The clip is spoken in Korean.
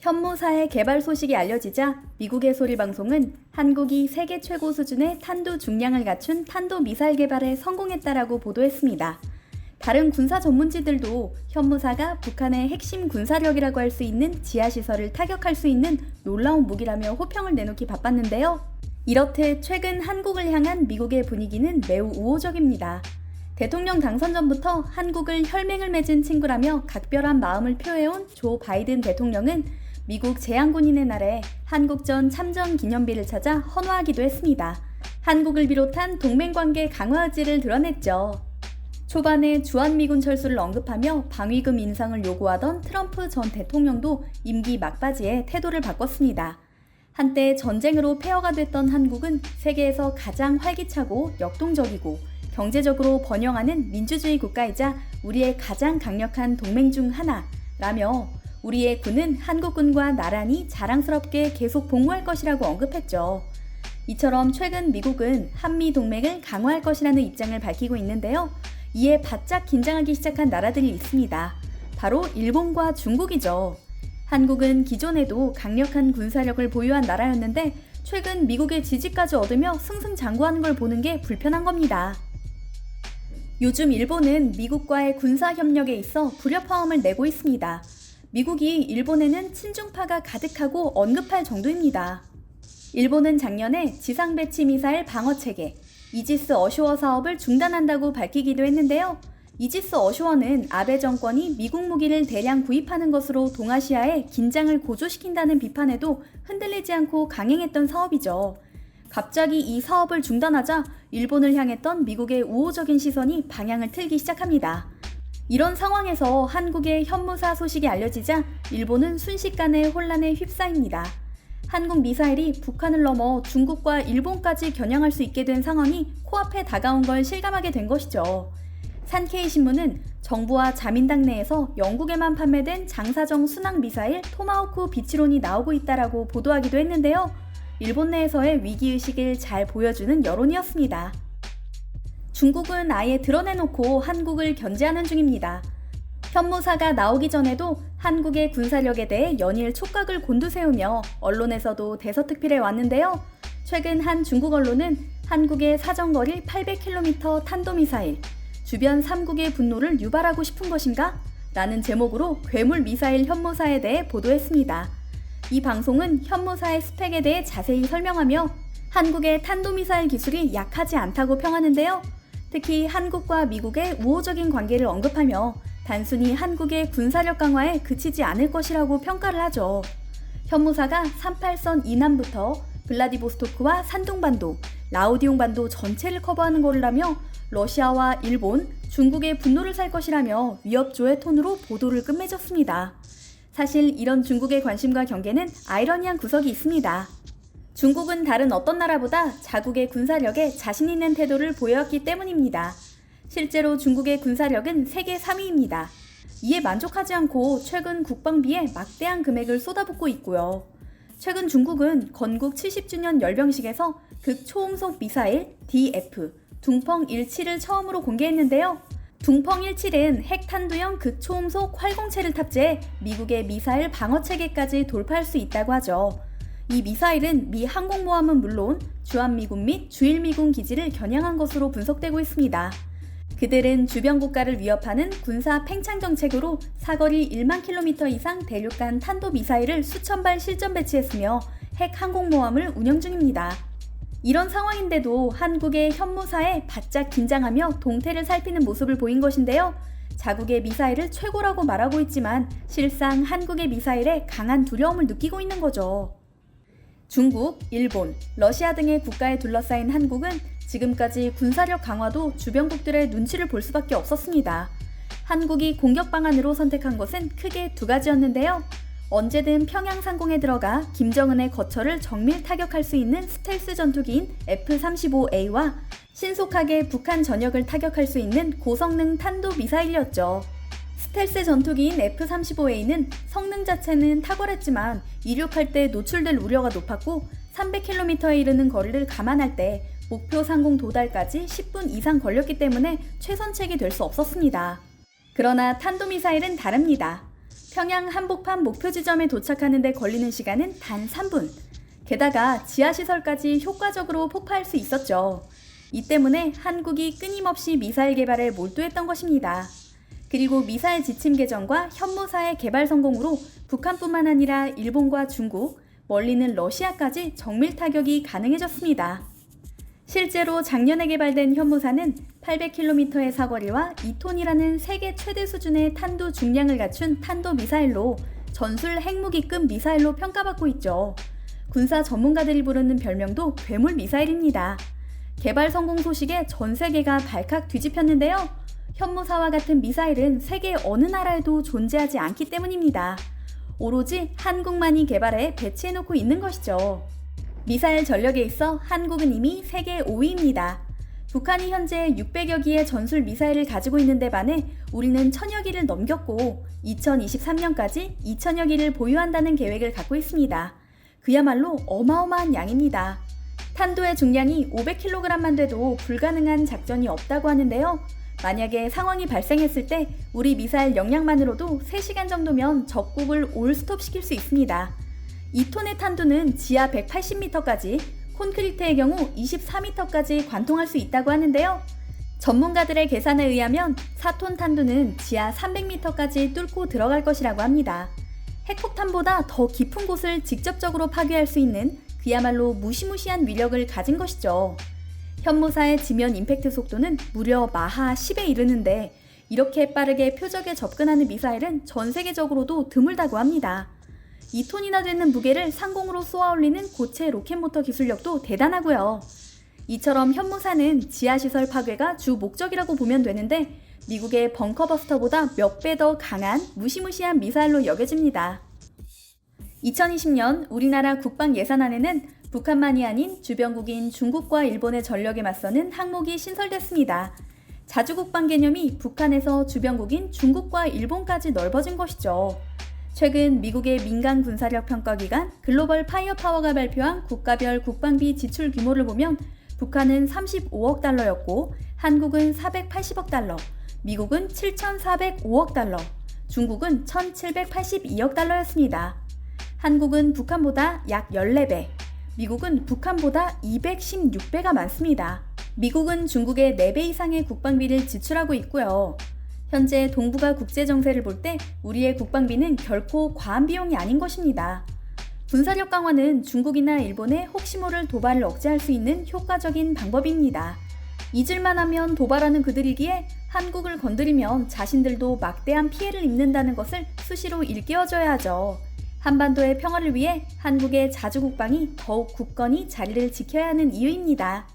현무사의 개발 소식이 알려지자 미국의 소리 방송은 한국이 세계 최고 수준의 탄도 중량을 갖춘 탄도 미사일 개발에 성공했다라고 보도했습니다. 다른 군사 전문지들도 현무사가 북한의 핵심 군사력이라고 할 수 있는 지하시설을 타격할 수 있는 놀라운 무기라며 호평을 내놓기 바빴는데요. 이렇듯 최근 한국을 향한 미국의 분위기는 매우 우호적입니다. 대통령 당선 전부터 한국을 혈맹을 맺은 친구라며 각별한 마음을 표해온 조 바이든 대통령은 미국 제향군인의 날에 한국전 참전 기념비를 찾아 헌화하기도 했습니다. 한국을 비롯한 동맹관계 강화 의지를 드러냈죠. 초반에 주한미군 철수를 언급하며 방위금 인상을 요구하던 트럼프 전 대통령도 임기 막바지에 태도를 바꿨습니다. 한때 전쟁으로 폐허가 됐던 한국은 세계에서 가장 활기차고 역동적이고 경제적으로 번영하는 민주주의 국가이자 우리의 가장 강력한 동맹 중 하나라며 우리의 군은 한국군과 나란히 자랑스럽게 계속 복무할 것이라고 언급했죠. 이처럼 최근 미국은 한미 동맹을 강화할 것이라는 입장을 밝히고 있는데요. 이에 바짝 긴장하기 시작한 나라들이 있습니다. 바로 일본과 중국이죠. 한국은 기존에도 강력한 군사력을 보유한 나라였는데 최근 미국의 지지까지 얻으며 승승장구하는 걸 보는 게 불편한 겁니다. 요즘 일본은 미국과의 군사 협력에 있어 불협화음을 내고 있습니다. 미국이 일본에는 친중파가 가득하고 언급할 정도입니다. 일본은 작년에 지상 배치 미사일 방어 체계 이지스 어쇼어 사업을 중단한다고 밝히기도 했는데요. 이지스 어쇼어는 아베 정권이 미국 무기를 대량 구입하는 것으로 동아시아의 긴장을 고조시킨다는 비판에도 흔들리지 않고 강행했던 사업이죠. 갑자기 이 사업을 중단하자 일본을 향했던 미국의 우호적인 시선이 방향을 틀기 시작합니다. 이런 상황에서 한국의 현무사 소식이 알려지자 일본은 순식간에 혼란에 휩싸입니다. 한국 미사일이 북한을 넘어 중국과 일본까지 겨냥할 수 있게 된 상황이 코앞에 다가온 걸 실감하게 된 것이죠. 산케이 신문은 정부와 자민당 내에서 영국에만 판매된 장사정 순항 미사일 토마호크 비치론이 나오고 있다라고 보도하기도 했는데요. 일본 내에서의 위기의식을 잘 보여주는 여론이었습니다. 중국은 아예 드러내놓고 한국을 견제하는 중입니다. 현무사가 나오기 전에도 한국의 군사력에 대해 연일 촉각을 곤두세우며 언론에서도 대서특필해 왔는데요. 최근 한 중국 언론은 한국의 사정거리 800km 탄도미사일, 주변 3국의 분노를 유발하고 싶은 것인가? 라는 제목으로 괴물 미사일 현무사에 대해 보도했습니다. 이 방송은 현무사의 스펙에 대해 자세히 설명하며 한국의 탄도미사일 기술이 약하지 않다고 평하는데요. 특히 한국과 미국의 우호적인 관계를 언급하며 단순히 한국의 군사력 강화에 그치지 않을 것이라고 평가를 하죠. 현무사가 38선 이남부터 블라디보스토크와 산둥반도, 라오디옹반도 전체를 커버하는 거라며 러시아와 일본, 중국의 분노를 살 것이라며 위협조의 톤으로 보도를 끝맺었습니다. 사실 이런 중국의 관심과 경계는 아이러니한 구석이 있습니다. 중국은 다른 어떤 나라보다 자국의 군사력에 자신 있는 태도를 보여왔기 때문입니다. 실제로 중국의 군사력은 세계 3위입니다. 이에 만족하지 않고 최근 국방비에 막대한 금액을 쏟아붓고 있고요. 최근 중국은 건국 70주년 열병식에서 극초음속 미사일 DF 둥펑 17을 처음으로 공개했는데요. 둥펑 17은 핵탄두형 극초음속 활공체를 탑재해 미국의 미사일 방어 체계까지 돌파할 수 있다고 하죠. 이 미사일은 미 항공모함은 물론 주한미군 및 주일미군 기지를 겨냥한 것으로 분석되고 있습니다. 그들은 주변 국가를 위협하는 군사 팽창 정책으로 사거리 1만 킬로미터 이상 대륙간 탄도 미사일을 수천 발 실전 배치했으며 핵 항공모함을 운영 중입니다. 이런 상황인데도 한국의 현무사에 바짝 긴장하며 동태를 살피는 모습을 보인 것인데요. 자국의 미사일을 최고라고 말하고 있지만 실상 한국의 미사일에 강한 두려움을 느끼고 있는 거죠. 중국, 일본, 러시아 등의 국가에 둘러싸인 한국은 지금까지 군사력 강화도 주변국들의 눈치를 볼 수밖에 없었습니다. 한국이 공격 방안으로 선택한 것은 크게 두 가지였는데요. 언제든 평양 상공에 들어가 김정은의 거처를 정밀 타격할 수 있는 스텔스 전투기인 F-35A와 신속하게 북한 전역을 타격할 수 있는 고성능 탄도 미사일이었죠. 스텔스 전투기인 F-35A는 성능 자체는 탁월했지만 이륙할 때 노출될 우려가 높았고 300km에 이르는 거리를 감안할 때 목표 상공 도달까지 10분 이상 걸렸기 때문에 최선책이 될 수 없었습니다. 그러나 탄도미사일은 다릅니다. 평양 한복판 목표 지점에 도착하는 데 걸리는 시간은 단 3분. 게다가 지하시설까지 효과적으로 폭파할 수 있었죠. 이 때문에 한국이 끊임없이 미사일 개발에 몰두했던 것입니다. 그리고 미사일 지침 개정과 현무사의 개발 성공으로 북한뿐만 아니라 일본과 중국, 멀리는 러시아까지 정밀 타격이 가능해졌습니다. 실제로 작년에 개발된 현무사는 800km의 사거리와 2톤이라는 세계 최대 수준의 탄도 중량을 갖춘 탄도 미사일로 전술 핵무기급 미사일로 평가받고 있죠. 군사 전문가들이 부르는 별명도 괴물 미사일입니다. 개발 성공 소식에 전 세계가 발칵 뒤집혔는데요. 현무사와 같은 미사일은 세계 어느 나라에도 존재하지 않기 때문입니다. 오로지 한국만이 개발해 배치해놓고 있는 것이죠. 미사일 전력에 있어 한국은 이미 세계 5위입니다. 북한이 현재 600여 기의 전술 미사일을 가지고 있는 데 반해 우리는 천여 기를 넘겼고 2023년까지 2천여 기를 보유한다는 계획을 갖고 있습니다. 그야말로 어마어마한 양입니다. 탄도의 중량이 500kg만 돼도 불가능한 작전이 없다고 하는데요. 만약에 상황이 발생했을 때 우리 미사일 역량만으로도 3시간 정도면 적국을 올스톱 시킬 수 있습니다. 2톤의 탄두는 지하 180m까지, 콘크리트의 경우 24m까지 관통할 수 있다고 하는데요. 전문가들의 계산에 의하면 4톤 탄두는 지하 300m까지 뚫고 들어갈 것이라고 합니다. 핵폭탄보다 더 깊은 곳을 직접적으로 파괴할 수 있는 그야말로 무시무시한 위력을 가진 것이죠. 현무사의 지면 임팩트 속도는 무려 마하 10에 이르는데 이렇게 빠르게 표적에 접근하는 미사일은 전 세계적으로도 드물다고 합니다. 2톤이나 되는 무게를 상공으로 쏘아 올리는 고체 로켓 모터 기술력도 대단하고요. 이처럼 현무사는 지하시설 파괴가 주 목적이라고 보면 되는데 미국의 벙커버스터보다 몇 배 더 강한 무시무시한 미사일로 여겨집니다. 2020년 우리나라 국방 예산안에는 북한만이 아닌 주변국인 중국과 일본의 전력에 맞서는 항목이 신설됐습니다. 자주국방 개념이 북한에서 주변국인 중국과 일본까지 넓어진 것이죠. 최근 미국의 민간 군사력 평가 기관 글로벌 파이어 파워가 발표한 국가별 국방비 지출 규모를 보면 북한은 35억 달러였고 한국은 480억 달러, 미국은 7,405억 달러, 중국은 1,782억 달러였습니다. 한국은 북한보다 약 14배, 미국은 북한보다 216배가 많습니다. 미국은 중국의 4배 이상의 국방비를 지출하고 있고요. 현재 동북아 국제 정세를 볼 때 우리의 국방비는 결코 과한 비용이 아닌 것입니다. 군사력 강화는 중국이나 일본의 혹시 모를 도발을 억제할 수 있는 효과적인 방법입니다. 잊을만 하면 도발하는 그들이기에 한국을 건드리면 자신들도 막대한 피해를 입는다는 것을 수시로 일깨워줘야 하죠. 한반도의 평화를 위해 한국의 자주국방이 더욱 굳건히 자리를 지켜야 하는 이유입니다.